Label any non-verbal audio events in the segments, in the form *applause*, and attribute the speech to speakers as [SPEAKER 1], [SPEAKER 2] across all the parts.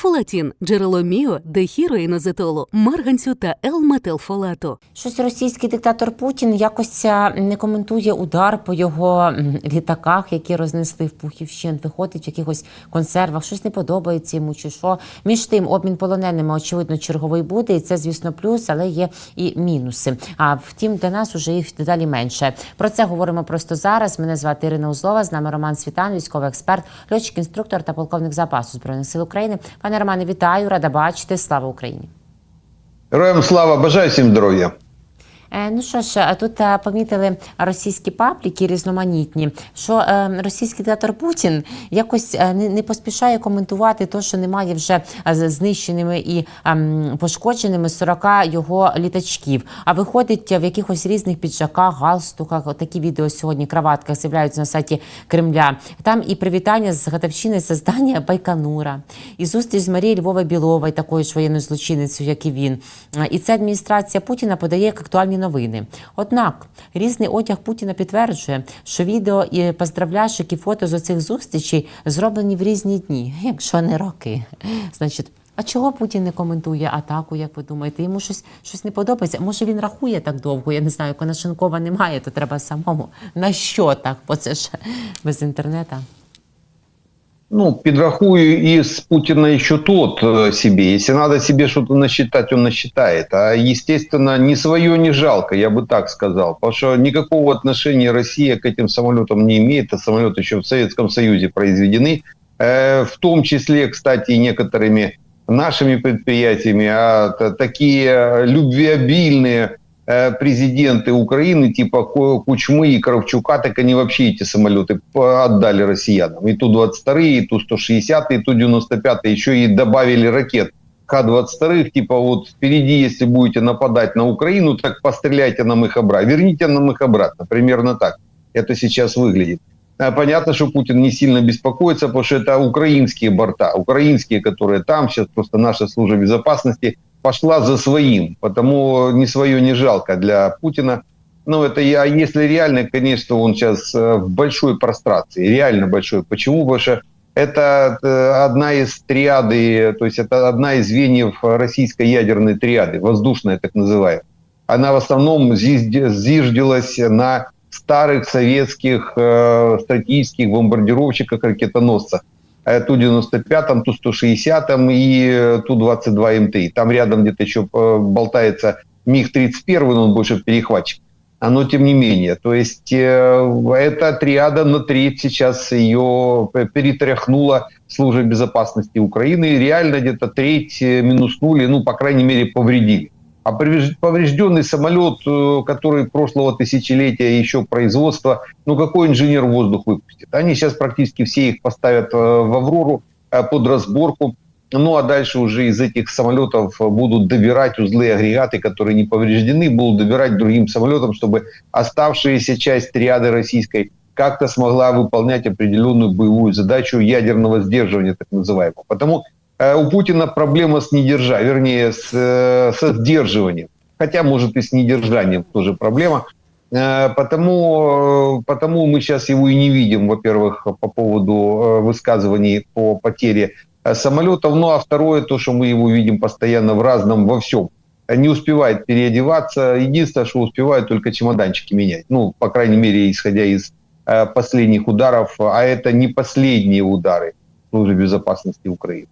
[SPEAKER 1] Фолатін – джерело міо, дехіроїнозетолу, марганцю та Л-метилфолату.
[SPEAKER 2] Щось російський диктатор Путін якось не коментує удар по його літаках, які рознесли в Пухівщин. Виходить в якихось консервах, щось не подобається йому чи що. Між тим, обмін полоненими, очевидно, черговий буде, і це, звісно, плюс, але є і мінуси. А втім, для нас уже їх дедалі менше. Про це говоримо просто зараз. Мене звати Ірина Узлова. З нами Роман Світан, військовий експерт, льотчик, інструктор та полковник запасу збройних сил України. Романе, вітаю, рада бачити. Слава Україні.
[SPEAKER 3] Героям слава, бажаю всім здоров'я.
[SPEAKER 2] Е, Ну що ж, а тут е, помітили російські пабліки різноманітні, що е, російський диктатор Путін якось е, не, поспішає коментувати те, що немає вже е, знищеними і ем, пошкодженими 40 його літачків. А виходить в якихось різних піджаках, галстуках. Такі відео сьогодні краватках з'являються на сайті Кремля. Там і привітання з Гатовщини создання Байконура, і зустріч з Марією Львовою Біловою, такою ж воєнною злочинницею, як і він. Е, І це адміністрація Путіна подає як актуальні новини. Однак різний одяг Путіна підтверджує, що відео і поздравляшок і фото з оцих зустрічей зроблені в різні дні, якщо не роки. Значить. А чого Путін не коментує атаку, як ви думаєте? Йому щось щось не подобається? Може він рахує так довго? Я не знаю, Конашенкова немає, то треба самому. На що так? Бо це ж без інтернету.
[SPEAKER 3] Ну, підрахую из Путина еще тот э, себе. Если надо себе что-то насчитать, он насчитает. А, естественно, ни свое, ни жалко, я бы так сказал. Потому что никакого отношения Россия к этим самолетам не имеет. А самолеты еще в Советском Союзе произведены. Э, в том числе, кстати, некоторыми нашими предприятиями. А такие любвеобильные э, президенты Украины, типа Кучмы и Кравчука, так они вообще эти самолеты отдали россиянам. И Ту-22, и Ту-160, и Ту-95, еще и добавили ракет. Х-22, типа вот впереди, если будете нападать на Украину, так постреляйте нам их обратно. Верните нам их обратно. Примерно так это сейчас выглядит. А Понятно, что Путин не сильно беспокоится, потому что это украинские борта, украинские, которые там, сейчас просто наша служба безопасности пошла за своим, потому не свое не жалко для Путина. Ну, это я, если реально, конечно, он сейчас э, в большой прострации, реально большой. Почему? Потому что это э, одна из триады, то есть это одна из звеньев российской ядерной триады, воздушная так называемая. Она в основном зиждилась на старых советских э, стратегических бомбардировщиках, ракетоносцах. Э, Ту-95, Ту-160 и э, Ту-22 МТИ. Там рядом где-то еще э, болтается МиГ-31, но он больше перехватчик. Но тем не менее, то есть э, эта триада на треть сейчас ее перетряхнула служба безопасности Украины. И реально где-то треть э, минуснули, ну, по крайней мере, повредили. А повреж- поврежденный самолет, э, который прошлого тысячелетия еще производства, ну какой инженер воздух выпустит? Они сейчас практически все их поставят э, в Аврору э, под разборку. Ну а дальше уже из этих самолетов будут добирать узлы и агрегаты, которые не повреждены, будут добирать другим самолетам, чтобы оставшаяся часть триады российской как-то смогла выполнять определенную боевую задачу ядерного сдерживания, так называемого. Потому у Путина проблема с недержа, вернее, с, э, со сдерживанием. Хотя, может, и с недержанием тоже проблема. Э, Потому, э, потому мы сейчас его и не видим, во-первых, по поводу э, высказываний по потере э, самолетов. Ну, а второе, то, что мы его видим постоянно в разном, во всем. Не успевает переодеваться. Единственное, что успевает только чемоданчики менять. Ну, по крайней мере, исходя из э, последних ударов. А это не последние удары службы безопасности Украины.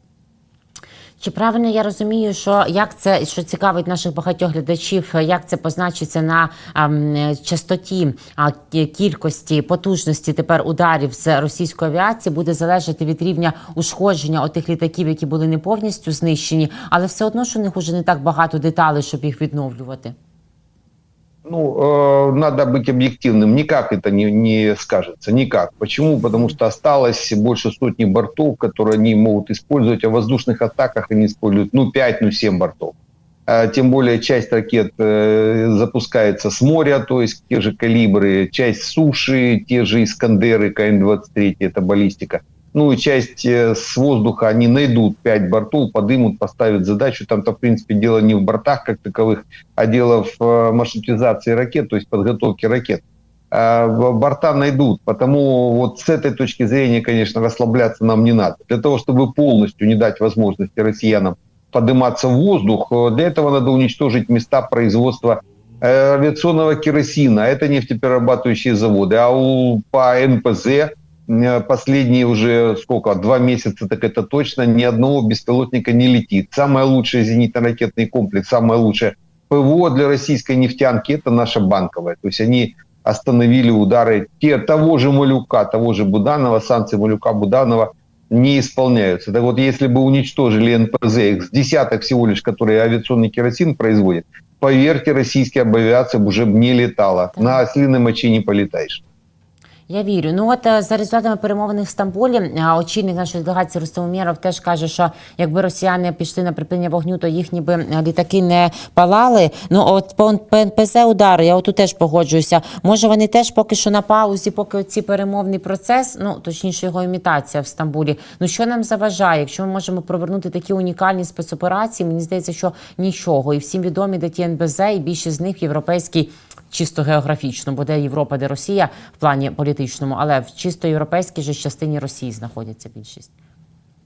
[SPEAKER 2] Чи правильно я розумію, що як це що цікавить наших багатьох глядачів, як це позначиться на ем, частоті а, кількості потужності тепер ударів з російської авіації буде залежати від рівня ушкодження отих літаків, які були не повністю знищені, але все одно що у них уже не так багато деталей, щоб їх відновлювати.
[SPEAKER 3] Ну, э, надо быть объективным. Никак это не, не скажется. Никак. Почему? Потому что осталось больше сотни бортов, которые они могут использовать. А в воздушных атаках они используют, ну, 5, ну, 7 бортов. А, Тем более часть ракет э, запускается с моря, то есть те же калибры, часть суши, те же Искандеры, КН-23, это баллистика. Ну и часть э, с воздуха они найдут 5 бортов, подымут, поставят задачу. Там-то, в принципе, дело не в бортах как таковых, а дело в э, маршрутизации ракет, то есть подготовке ракет. э, борта найдут. Потому вот с этой точки зрения, конечно, расслабляться нам не надо. Для того, чтобы полностью не дать возможности россиянам подниматься в воздух, э, для этого надо уничтожить места производства авиационного керосина. Это нефтеперерабатывающие заводы. А у, по НПЗ последние уже сколько, два месяца, так это точно, ни одного беспилотника не летит. Самый лучший зенитно-ракетный комплекс, самое лучшее ПВО для российской нефтянки – это наша банковая. То есть они остановили удары те, того же Малюка, того же Буданова, санкции Малюка, Буданова не исполняются. Так вот, если бы уничтожили НПЗ, их с десяток всего лишь, которые авиационный керосин производят, поверьте, российская авиация уже не летала. На ослиной моче не полетаешь.
[SPEAKER 2] Я вірю. Ну от е, за результатами перемовин в Стамбулі, а, очільник нашої делегації Рустем Умєров теж каже, що якби росіяни пішли на припинення вогню, то їхні би е, літаки не палали. Ну от по НПЗ удари, я отут теж погоджуюся. Може, вони теж поки що на паузі, поки оці перемовний процес, ну точніше його імітація в Стамбулі. Ну що нам заважає? Якщо ми можемо провернути такі унікальні спецоперації, мені здається, що нічого. І всім відомі, де ті і більшість з них європейський чисто географічно, бо де Європа, де Росія в плані політичному, але в чисто європейській же частині Росії знаходяться більшість.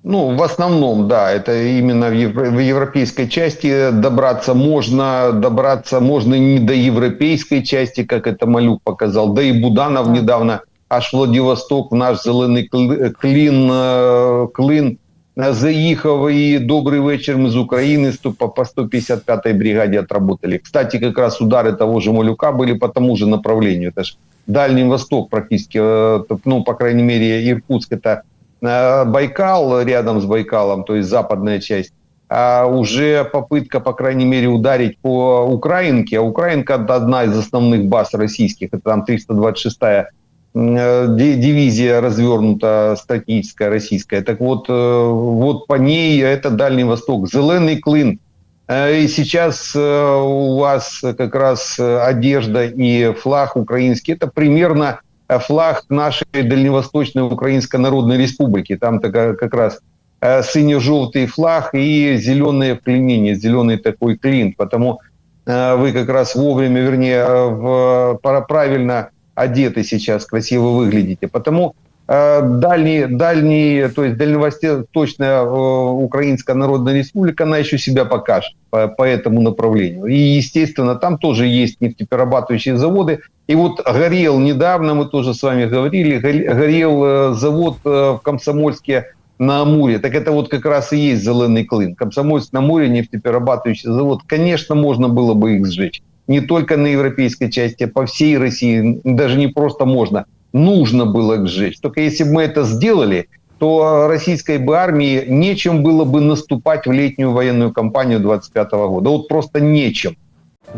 [SPEAKER 3] Ну, в основном, да, это именно в, евро- в европейской части добраться можно, добраться можно не до европейской части, как это Малюк показал, да и Буданов
[SPEAKER 2] Да.
[SPEAKER 3] недавно аж Владивосток, в наш зелений кл- клин, э, клин э, заїхав і добрий вечір, ми з України сто- по по 155-й бригаде отработали. Кстати, как раз удары того же Малюка были по тому же направлению. Это ж Дальний Восток практически, э, т- ну, по крайней мере, Иркутск это э, Байкал рядом с Байкалом, то есть западная часть, а уже попытка, по крайней мере, ударить по Украинке. А Украинка – это одна из основных баз российских, это там 326-я м, э, ди- дивизия развернута, стратегическая российская. Так вот, э, вот по ней это Дальний Восток, Зеленый Клин. Э, И сейчас э, у вас как раз э, одежда и флаг украинский. Это примерно э, флаг нашей Дальневосточной Украинской Народной Республики. Там как раз э, сине-желтый флаг и зеленое вклинение, зеленый такой клин. Потому э, вы как раз вовремя, вернее, э, в, правильно одеты сейчас, красиво выглядите. Потому э, дальний, дальний, то есть дальневосточная э, Украинская Народная Республика, она еще себя покажет по, по этому направлению. И, естественно, там тоже есть нефтеперерабатывающие заводы. И вот горел недавно, мы тоже с вами говорили, горел э, завод э, в Комсомольске на Амуре. Так это вот как раз и есть зеленый клин. Комсомольск на Амуре, нефтеперерабатывающий завод. Конечно, можно было бы их сжечь. Не только на европейской части, а по всей России. Даже не просто можно. Нужно было их сжечь. Только если бы мы это сделали, то российской бы армии нечем было бы наступать в летнюю военную кампанию 25 года. Вот просто нечем.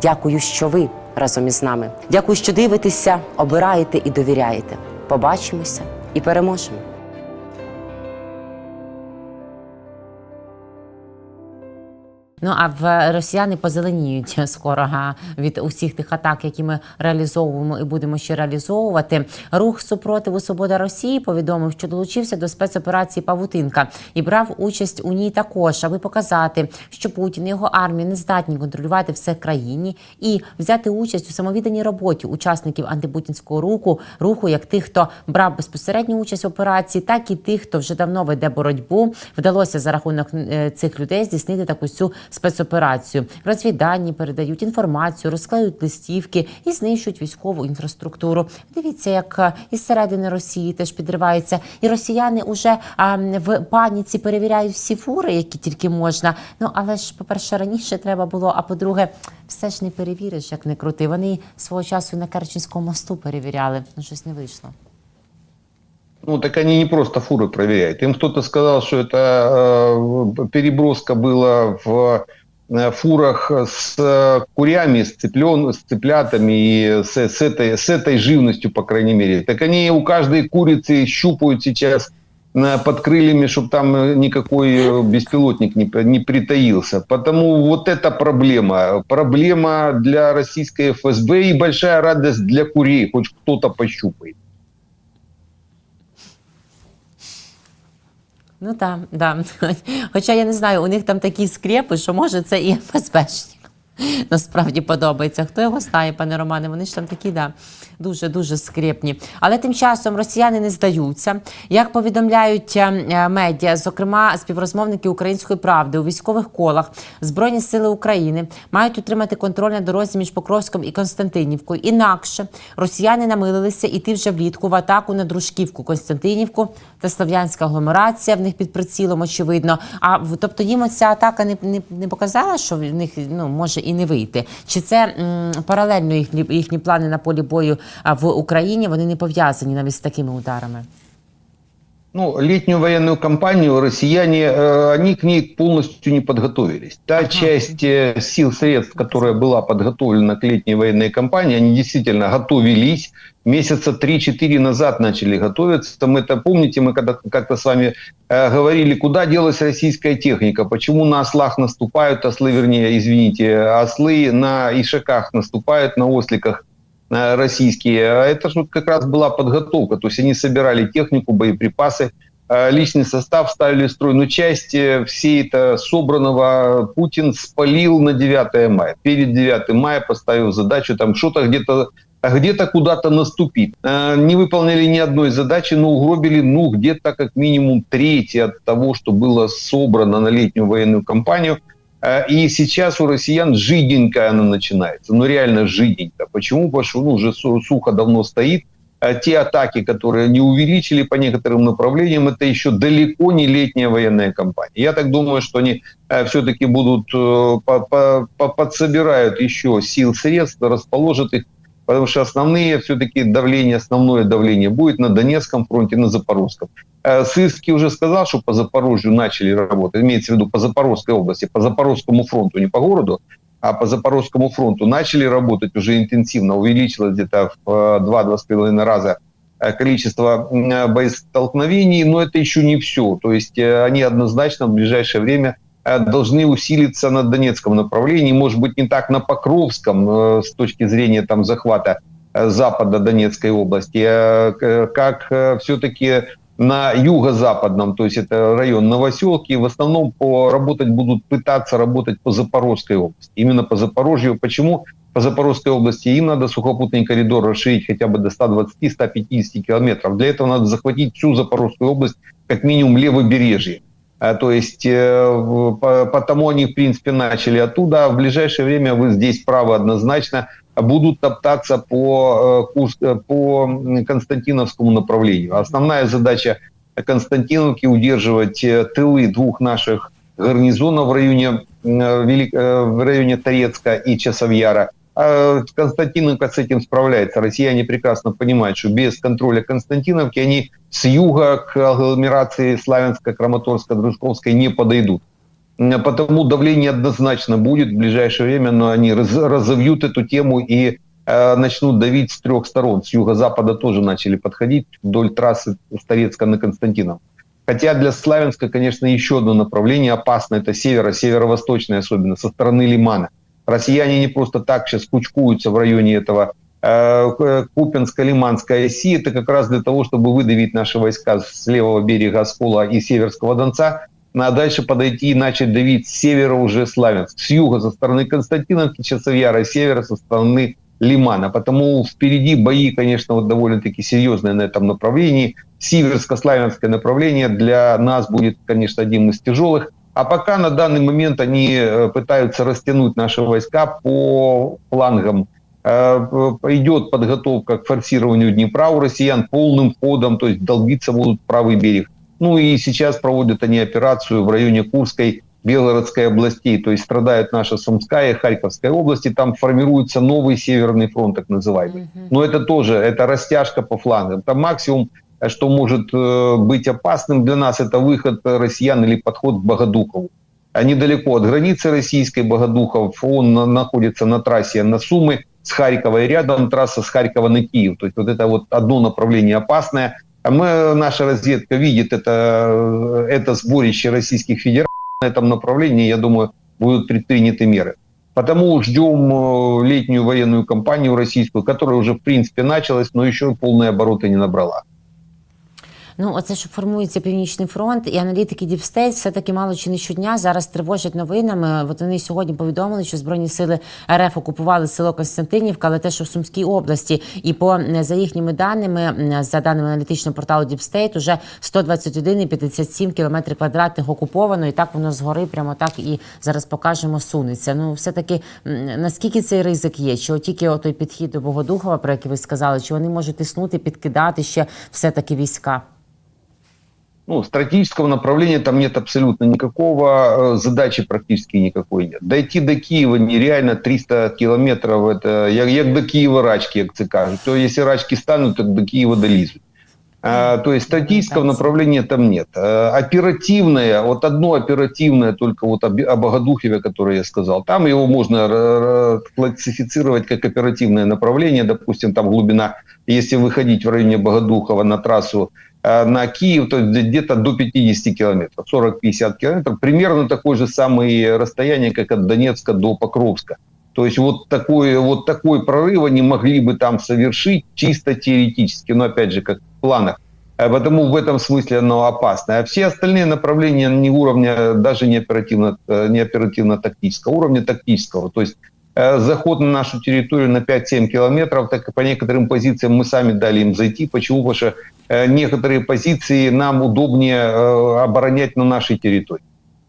[SPEAKER 4] Дякую, що ви разом із нами. Дякую, що дивитеся, обираєте і довіряєте. Побачимося і переможемо.
[SPEAKER 2] Ну а в росіяни позеленіють скоро га, від усіх тих атак, які ми реалізовуємо і будемо ще реалізовувати. Рух супротиву Свобода Росії повідомив, що долучився до спецоперації Павутинка і брав участь у ній також, аби показати, що Путін і його армія не здатні контролювати все країні і взяти участь у самовідданій роботі учасників антипутінського руху, руху як тих, хто брав безпосередню участь в операції, так і тих, хто вже давно веде боротьбу. Вдалося за рахунок е, цих людей здійснити таку цю спецоперацію. Розвіддані передають інформацію, розклеюють листівки і знищують військову інфраструктуру. Дивіться, як е, із середини Росії теж підривається, і росіяни уже а, в паніці перевіряють всі фури, які тільки можна. Ну але ж, по-перше, раніше треба було. А по-друге, все ж не перевіриш, як не крути. Вони свого часу на Керченському мосту перевіряли. Ну щось не вийшло.
[SPEAKER 3] Ну, так они не просто фуры проверяют. Им кто-то сказал, что это э, переброска была в э, фурах с э, курями, с, цыплен, с цыплятами и с, с, этой, с этой живностью, по крайней мере. Так они у каждой курицы щупают сейчас э, под крыльями, чтобы там э, никакой беспилотник не, не притаился. Потому вот это проблема. Проблема для российской ФСБ и большая радость для курей. Хоть кто-то пощупает.
[SPEAKER 2] Ну так, да. *laughs* Хоча я не знаю, у них там такі скрепи, що може це і *laughs* ФСБшник. *laughs* насправді подобається. Хто його знає, пане Романе? Вони ж там такі, да, дуже дуже скрипні. Але тим часом росіяни не здаються. Як повідомляють е, е, медіа, зокрема співрозмовники української правди у військових колах, збройні сили України мають утримати контроль на дорозі між Покровськом і Константинівкою. Інакше росіяни намилилися іти вже влітку в атаку на Дружківку, Константинівку та Слов'янська агломерація в них під прицілом, очевидно. А тобто їм ця атака не, не, не показала, що в них ну може і не вийти. Чи це м, паралельно їхні їхні плани на полі бою а, в Україні? Вони не пов'язані навіть з такими ударами.
[SPEAKER 3] Ну, летнюю военную кампанию россияне, э, они к ней полностью не подготовились. Та часть э, сил, средств, которая была подготовлена к летней военной кампании, они действительно готовились. Месяца 3-4 назад начали готовиться. Мы это помните, мы когда как-то с вами э, говорили, куда делась российская техника, почему на ослах наступают ослы, вернее, извините, ослы на ишаках наступают, на осликах российские. А Это же как раз была подготовка. То есть они собирали технику, боеприпасы, э, личный состав ставили в строй. Но часть э, всей это собранного Путин спалил на 9 мая. Перед 9 мая поставил задачу там что-то где-то где-то куда-то наступить. Э, Не выполнили ни одной задачи, но угробили, ну, где-то как минимум треть от того, что было собрано на летнюю военную кампанию. Э, И сейчас у россиян жиденькая она начинается. Ну, реально жиденько. Почему? Потому что ну, уже су- сухо давно стоит. Э, Те атаки, которые не увеличили по некоторым направлениям, это еще далеко не летняя военная кампания. Я так думаю, что они все-таки будут, э, по- по- по- подсобирают еще сил, средств, расположат их, потому что основные все-таки давление, основное давление будет на Донецком фронте, на Запорожском. Э, Сырский уже сказал, что по Запорожью начали работать, имеется в виду по Запорожской области, по Запорожскому фронту, не по городу, а по Запорожскому фронту начали работать уже интенсивно, увеличилось где-то в э, 2-2,5 раза э, количество э, боестолкновений, но это еще не все. То есть э, они однозначно в ближайшее время э, должны усилиться на Донецком направлении, может быть, не так на Покровском э, с точки зрения там захвата э, запада Донецкой области, э, как все-таки на юго-западном, то есть это район Новоселки, в основном по, работать будут пытаться работать по Запорожской области. Именно по Запорожью. Почему? По Запорожской области им надо сухопутный коридор расширить хотя бы до 120-150 километров. Для этого надо захватить всю Запорожскую область, как минимум левобережье. А, То есть э, потому они, в принципе, начали оттуда. А в ближайшее время вы здесь правы однозначно будут топтаться по, э, э, по Константиновскому направлению. Основная задача Константиновки удерживать э, тылы двух наших гарнизонов в районе, в районе Торецка и Часовьяра. А Константиновка с этим справляется. Россияне прекрасно понимают, что без контроля Константиновки они с юга к агломерации Славянска, Краматорска, Дружковской не подойдут. М, Потому давление однозначно будет в ближайшее время, но они раз- разовьют эту тему и э, начнут давить с трех сторон. С юго-запада тоже начали подходить вдоль трассы с Торецка на Константинов. Хотя для Славянска, конечно, еще одно направление опасно. Это северо, северо-восточное особенно, со стороны Лимана. Россияне не просто так сейчас кучкуются в районе этого э, Купинско-Лиманской оси. Это как раз для того, чтобы выдавить наши войска с левого берега Оскола и Северского Донца, а дальше подойти и начать давить с севера уже Славянск, с юга со стороны Константиновки, Часовьяра, с севера со стороны Лимана. Потому впереди бои, конечно, вот довольно-таки серьезные на этом направлении. Северско-славянское направление для нас будет, конечно, одним из тяжелых. А пока на данный момент они э, пытаются растянуть наши войска по флангам. Э, Идет подготовка к форсированию Днепра у россиян полным ходом, то есть долбиться будут правый берег. Ну и сейчас проводят они операцию в районе Курской, Белгородской областей, то есть страдают наша Сумская и Харьковская области, там формируется новый Северный фронт, так называемый. Но это тоже, это растяжка по флангам. Там максимум, э, что может э, быть опасным для нас, это выход россиян или подход к Богодухову. А недалеко от границы российской Богодухов, он на- находится на трассе на Сумы с Харькова и рядом трасса с Харькова на Киев. То есть вот это вот одно направление опасное. А мы, наша разведка видит это, это сборище российских федераций на этом направлении, я думаю, будут предприняты меры. Потому ждем э, летнюю военную кампанию российскую, которая уже в принципе началась, но еще полные обороты не набрала.
[SPEAKER 2] Ну, оце що формується Північний фронт, і аналітики Діпстейт все-таки мало чи не щодня зараз тривожать новинами. От вони сьогодні повідомили, що збройні сили РФ окупували село Константинівка, але те, що в Сумській області, і по за їхніми даними, за даними аналітичного порталу Діпстейт, уже 121,57 кілометрів квадратних окуповано, і так воно згори прямо так і зараз покажемо сунеться. Ну, все таки наскільки цей ризик є? Чи тільки той підхід до Богодухова, про який ви сказали, чи вони можуть тиснути, підкидати ще все таки війська?
[SPEAKER 3] Ну, стратегического направления там нет абсолютно никакого, э, задачи практически никакой нет. Дойти до Киева нереально 300 километров, это як, як до Киева рачки, як це кажуть. То если рачки станут, то до Киева долезут. А, то есть стратегического направления там нет. А, оперативное, вот одно оперативное только вот об, о Богодухове, которое я сказал, там его можно классифицировать как оперативное направление, допустим, там глубина, если выходить в районе Богодухова на трассу Э, на Киев, то где-то до 50 километров, 40-50 километров, примерно такое же самое расстояние, как от Донецка до Покровска. То есть вот такой, вот такой прорыв они могли бы там совершить чисто теоретически, но опять же, как в планах. Э, потому в этом смысле оно опасно. А все остальные направления не уровня, даже не оперативно, э, не оперативно-тактического, уровня тактического. То есть заход на нашу территорию на 5-7 километров, так и по некоторым позициям мы сами дали им зайти. Почему? Потому что Э, некоторые позиции нам удобнее э, оборонять на нашей территории.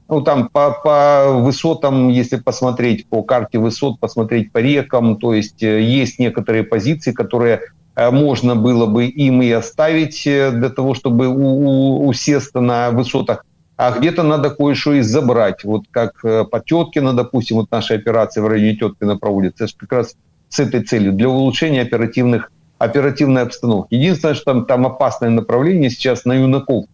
[SPEAKER 3] Ну, там по, по высотам, если посмотреть по карте высот, посмотреть по рекам, то есть э, есть некоторые позиции, которые можно было бы им и оставить для того, чтобы у, у, усесться на высотах, а где-то надо кое-что и забрать. Вот как по Теткино, допустим, вот наша операция в районе Теткина проводится, это как раз с этой целью, для улучшения оперативных оперативной обстановки. Единственное, что там, там опасное направление сейчас на юнаков.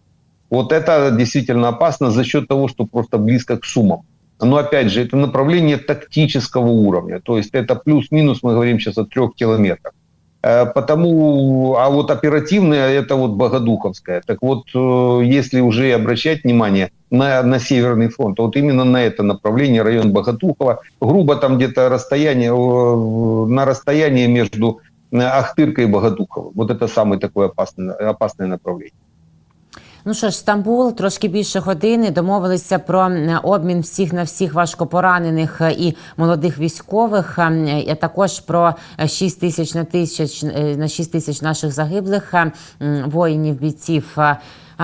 [SPEAKER 3] Вот это действительно опасно за счет того, что просто близко к суммам. Но опять же, это направление тактического уровня. То есть это плюс-минус, мы говорим сейчас о трех километрах. Э, потому, а вот оперативное это вот Богодуховская. Так вот, э, если уже обращать внимание на, на Северный фронт, вот именно на это направление, район Богодухова, грубо там где-то расстояние, э, на расстоянии между Ахтырка и Богодухова. Вот это самое такое опасное, опасное направление.
[SPEAKER 2] Ну що ж, Стамбул трошки більше години домовилися про обмін всіх на всіх важкопоранених і молодих військових, а також про 6 тисяч на тисяч на 6 тисяч наших загиблих воїнів бійців.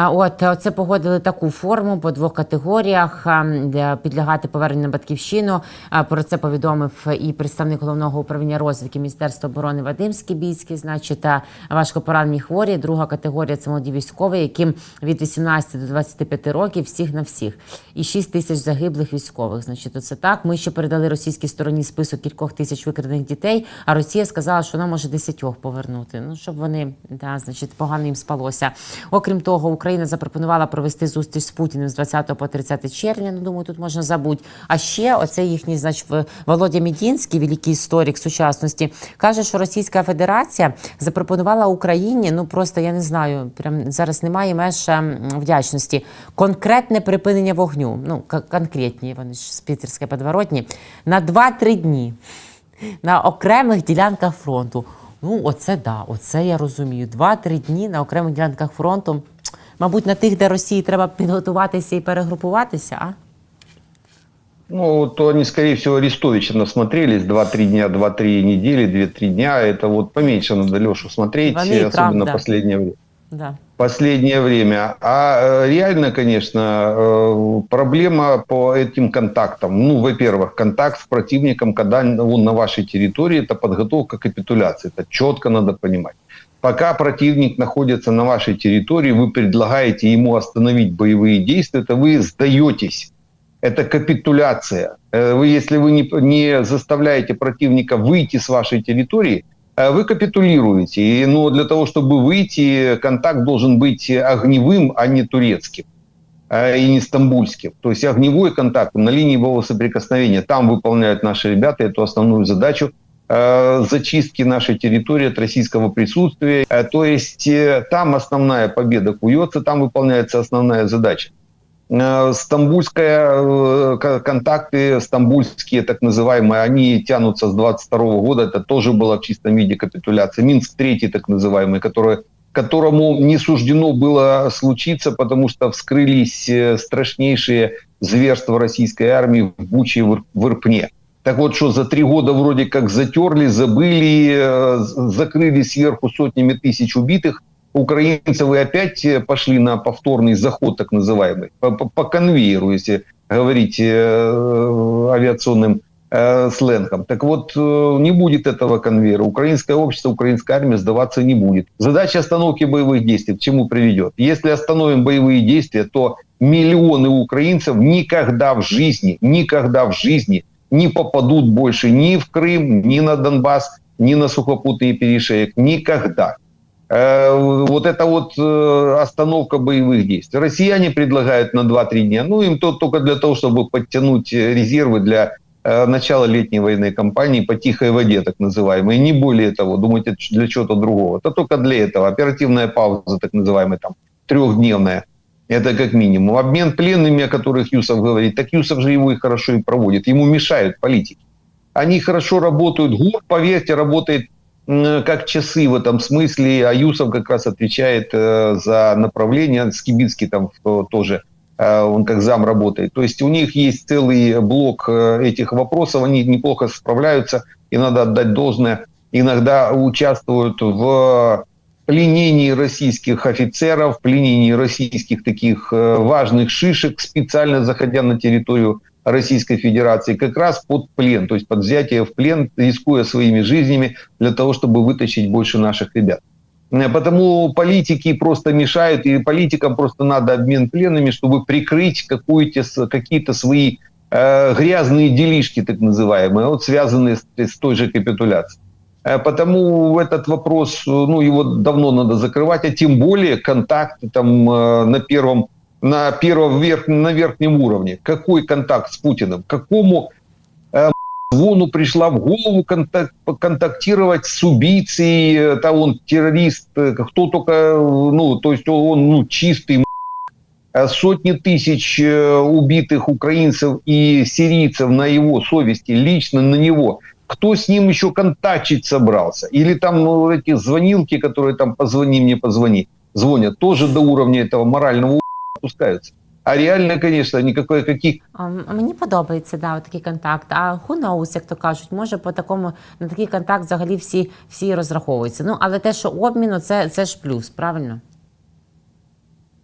[SPEAKER 2] От це погодили таку форму по двох категоріях де підлягати поверненню на батьківщину. Про це повідомив і представник головного управління розвідки Міністерства оборони Вадим Скібійський, значить, та важко поранені хворі. Друга категорія це молоді військові, яким від 18 до 25 років всіх на всіх. І 6 тисяч загиблих військових. Значить, це так. Ми ще передали російській стороні список кількох тисяч викрадених дітей. А Росія сказала, що вона може десятьох повернути. Ну щоб вони да, значить, погано їм спалося. Окрім того, Україна запропонувала провести зустріч з Путіним з 20 по 30 червня. Ну думаю, тут можна забути. А ще оце їхній, значить, Володя Мідінський, великий історик сучасності, каже, що Російська Федерація запропонувала Україні. Ну просто я не знаю, прям зараз немає меж вдячності. Конкретне припинення вогню. Ну конкретні, вони ж з Пітерської подворотні, на 2-3 дні на окремих ділянках фронту. Ну, оце да, оце я розумію. Два-три дні на окремих ділянках фронту. Мабуть, на тих, де Росії треба підготуватися і перегрупуватися, а?
[SPEAKER 3] Ну, то они, скорее всего, Арестовича насмотрелись. 2-3 дня, 2-3 недели, 2-3 дня. Это вот поменьше надо Лешу смотреть,
[SPEAKER 2] Вони
[SPEAKER 3] особенно
[SPEAKER 2] да.
[SPEAKER 3] последнее время.
[SPEAKER 2] Да.
[SPEAKER 3] Последнее время. А э, реально, конечно, э, проблема по этим контактам. Ну, во-первых, контакт с противником, когда он на вашей территории, это подготовка к капитуляции. Это четко надо понимать. Пока противник находится на вашей территории, вы предлагаете ему остановить боевые действия, это вы сдаетесь. Это капитуляция. Э, вы, если вы не, не заставляете противника выйти с вашей территории, э, вы капитулируете. И, но для того, чтобы выйти, контакт должен быть огневым, а не турецким э, и не стамбульским. То есть огневой контакт на линии боевого соприкосновения. Там выполняют наши ребята эту основную задачу зачистки нашей территории от российского присутствия. Э, то есть э, там основная победа куется, там выполняется основная задача. Стамбульская, контакты стамбульские, так называемые, они тянутся с 22 года. Это тоже было в чистом виде капитуляция. Минск третий, так называемый, который которому не суждено было случиться, потому что вскрылись э, страшнейшие зверства российской армии в Буче в Ирпне. Так вот, что за три года вроде как затерли, забыли, э, закрыли сверху сотнями тысяч убитых. Украинцев и опять э, пошли на повторный заход, так называемый, по, по- по конвейеру, если говорить э, авиационным э, сленгом. Так вот, э, не будет этого конвейера. Украинское общество, украинская армия сдаваться не будет. Задача остановки боевых действий к чему приведет? Если остановим боевые действия, то миллионы украинцев никогда в жизни, никогда в жизни не попадут больше ни в Крым, ни на Донбасс, ни на сухопутный перешеек. Никогда. Э, Вот это вот э, остановка боевых действий. Россияне предлагают на 2-3 дня. Ну, им то только для того, чтобы подтянуть э, резервы для начала летней военной кампании по тихой воде, так называемой. Не более того. Думаете, для чего-то другого. Это только для этого. Оперативная пауза, так называемая, там, трехдневная. Это как минимум. Обмен пленными, о которых Юсов говорит, так Юсов же его и хорошо и проводит. Ему мешают политики. Они хорошо работают. ГУР, поверьте, работает как часы в этом смысле. А Юсов как раз отвечает э, за направление. Скибицкий там тоже, э, он как зам работает. То есть у них есть целый блок э, этих вопросов. Они неплохо справляются. И надо отдать должное. Иногда участвуют в пленении российских офицеров, пленении российских таких э, важных шишек, специально заходя на территорию Российской Федерации, как раз под плен, то есть под взятие в плен, рискуя своими жизнями для того, чтобы вытащить больше наших ребят. Э, Потому политики просто мешают, и политикам просто надо обмен пленными, чтобы прикрыть какие-то свои э, грязные делишки, так называемые, вот связанные с, с той же капитуляцией. Э, Потому этот вопрос, э, ну, его давно надо закрывать, а тем более контакты там э, на первом, на первом верх, на верхнем уровне. Какой контакт с Путиным? Какому звону пришла в голову контак- контактировать с убийцей, э, там он террорист, кто только, ну, то есть он ну, чистый сотни тысяч убитых украинцев и сирийцев на его совести, лично на него. Кто с ним еще контактить собрался? Или там ну, эти звонилки, которые там позвони мне, позвони, звонят, тоже до уровня этого морального у- опускаются. А реально, конечно, никакой каких
[SPEAKER 2] А, м- Мені подобається да, такий контакт. А who knows, як то кажуть, може по такому на такий контакт взагалі всі, всі розраховуються. Ну але те, що обміну, це, це ж плюс, правильно?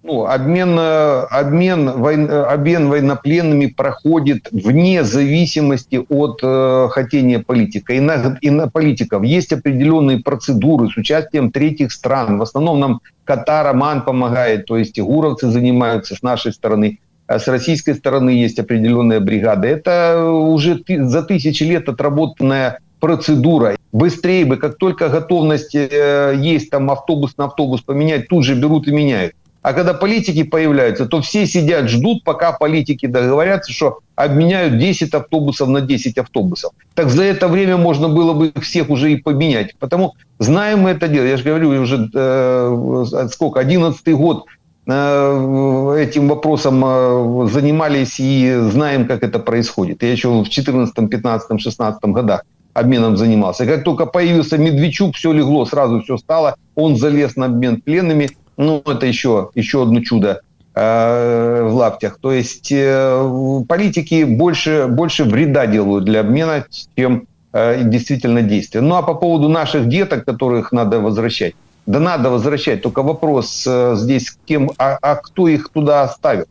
[SPEAKER 3] Ну, обмен, э, обмен, войн- э, обмен военнопленными проходит вне зависимости от э, хотения политика. И на, и на политиков есть определенные процедуры с участием третьих стран. В основном нам Катар, Оман помогает, то есть гуровцы занимаются с нашей стороны. А с российской стороны есть определенная бригада. Это уже ты- за тысячи лет отработанная процедура. Быстрее бы, как только готовность э, есть, там автобус на автобус поменять, тут же берут и меняют. А когда политики появляются, то все сидят, ждут, пока политики договорятся, что обменяют 10 автобусов на 10 автобусов. Так за это время можно было бы всех уже и поменять. Потому знаем мы это дело. Я же говорю, уже э, сколько, 11 год э, этим вопросом э, занимались и знаем, как это происходит. Я еще в 14, 15, 16 годах обменом занимался. Как только появился Медведчук, все легло, сразу все стало. Он залез на обмен пленными. Ну, это еще, еще одно чудо э, в лаптях. То есть э, политики больше, больше вреда делают для обмена, чем э, действительно действия. Ну, а по поводу наших деток, которых надо возвращать. Да надо возвращать. Только вопрос здесь к тем, а, а кто их туда оставил?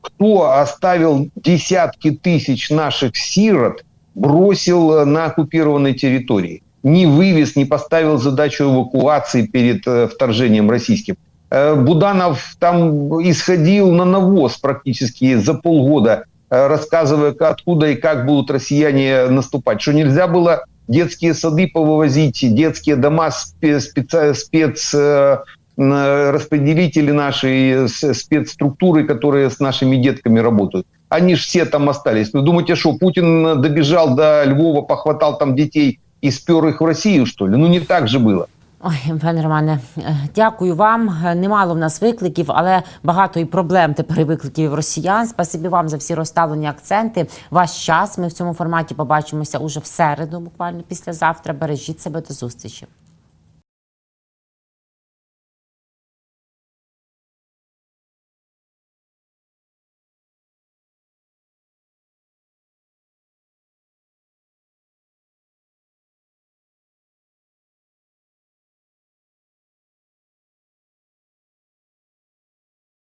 [SPEAKER 3] Кто оставил десятки тысяч наших сирот, бросил на оккупированной территории? Не вывез, не поставил задачу эвакуации перед э, вторжением российским. Э, Буданов там исходил на навоз практически за полгода, э, рассказывая, откуда и как будут россияне наступать. Что нельзя было детские сады повывозить, детские дома, спе- спеца- спец... э, н- распределители нашей с- спецструктуры, которые с нашими детками работают. Они же все там остались. Вы думаете, что Путин добежал до Львова, похватал там детей и спер их в Россию, что ли? Ну, не так же было.
[SPEAKER 2] Ой, пане Романе, е, дякую вам. Е, Немало в нас викликів, але багато і проблем тепер і викликів росіян. Спасибі вам за всі розставлені акценти. Ваш час. Ми в цьому форматі побачимося уже в середу, буквально післязавтра. Бережіть себе до зустрічі.